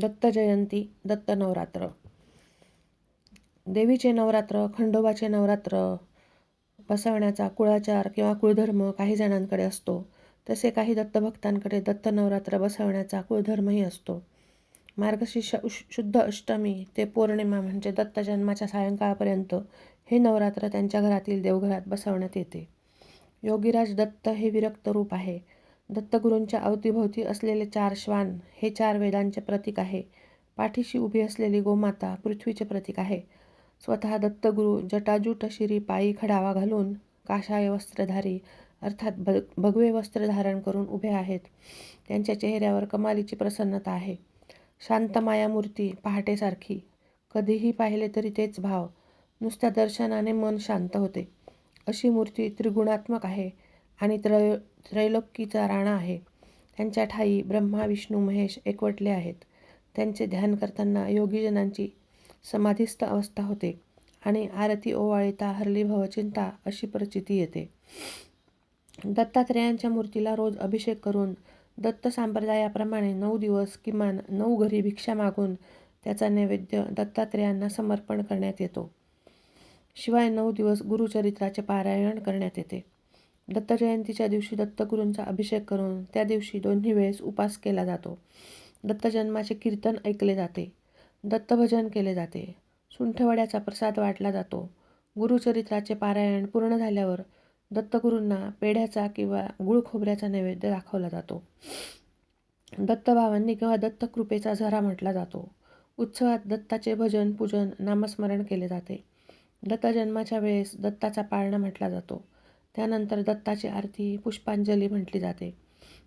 दत्त जयंती दत्त नवरात्र. देवीचे नवरात्र खंडोबाचे नवरात्र बसवण्याचा कुळाचार किंवा कुळधर्म काही जणांकडे असतो. तसे काही दत्तभक्तांकडे दत्त नवरात्र बसवण्याचा कुळधर्मही असतो. मार्गशीर्ष शुद्ध अष्टमी ते पौर्णिमा म्हणजे दत्त जन्माच्या सायंकाळपर्यंत हे नवरात्र त्यांच्या घरातील देवघरात बसवण्यात येते. योगीराज दत्त हे विरक्त रूप आहे. दत्तगुरूंच्या अवतीभोवती असलेले चार श्वान हे चार वेदांचे प्रतीक आहे. पाठीशी उभी असलेली गोमाता पृथ्वीचे प्रतीक आहे. स्वतः दत्तगुरू जटाजूट शिरी पायी खडावा घालून काशाय वस्त्रधारी अर्थात भ भगवे वस्त्र धारण करून उभे आहेत. त्यांच्या चेहऱ्यावर कमालीची प्रसन्नता आहे. शांत मायामूर्ती पहाटेसारखी. कधीही पाहिले तरी तेच भाव. नुसत्या दर्शनाने मन शांत होते. अशी मूर्ती त्रिगुणात्मक आहे. आणि त्रय त्रैलोक्यीचा राणा आहे. त्यांच्या ठाई ब्रह्मा विष्णू महेश एकवटले आहेत. त्यांचे ध्यान करताना योगीजनांची समाधीस्थ अवस्था होते आणि आरती ओवाळीता हरली भवचिंता अशी प्रचिती येते. दत्तात्रेयांच्या मूर्तीला रोज अभिषेक करून दत्त संप्रदायाप्रमाणे नऊ दिवस किमान नऊ घरी भिक्षा मागून त्याचा नैवेद्य दत्तात्रेयांना समर्पण करण्यात येतो. शिवाय नऊ दिवस गुरुचरित्राचे पारायण करण्यात येते. दत्तजयंतीच्या दिवशी दत्तगुरूंचा अभिषेक करून त्या दिवशी दोन्ही वेळेस उपास केला जातो. दत्तजन्माचे कीर्तन ऐकले जाते. दत्तभजन केले जाते. सुंठवड्याचा प्रसाद वाटला जातो. गुरुचरित्राचे पारायण पूर्ण झाल्यावर दत्तगुरूंना पेढ्याचा किंवा गुळ खोबऱ्याचा नैवेद्य दाखवला जातो. दत्तभावांनी किंवा दत्तकृपेचा झरा म्हटला जातो. उत्सवात दत्ताचे भजन पूजन नामस्मरण केले जाते. दत्तजन्माच्या वेळेस दत्ताचा पाळणा म्हटला जातो. त्यानंतर दत्ताची आरती पुष्पांजली म्हटली जाते.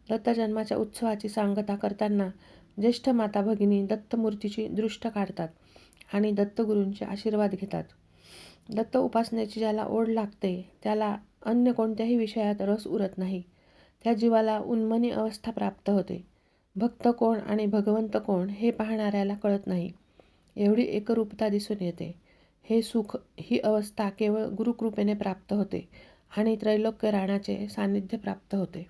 दत्तजन्माच्या उत्सवाची सांगता करताना ज्येष्ठ माता भगिनी दत्तमूर्तीची दृष्ट काढतात आणि दत्तगुरूंचे आशीर्वाद घेतात. दत्त उपासनेची ज्याला ओढ लागते त्याला अन्य कोणत्याही विषयात रस उरत नाही. त्या जीवाला उन्मनी अवस्था प्राप्त होते. भक्त कोण आणि भगवंत कोण हे पाहणाऱ्याला कळत नाही. एवढी एकरूपता दिसून येते. हे सुख ही अवस्था केवळ गुरुकृपेने प्राप्त होते. आणि त्रैलोक्य राणाचे सान्निध्य प्राप्त होते.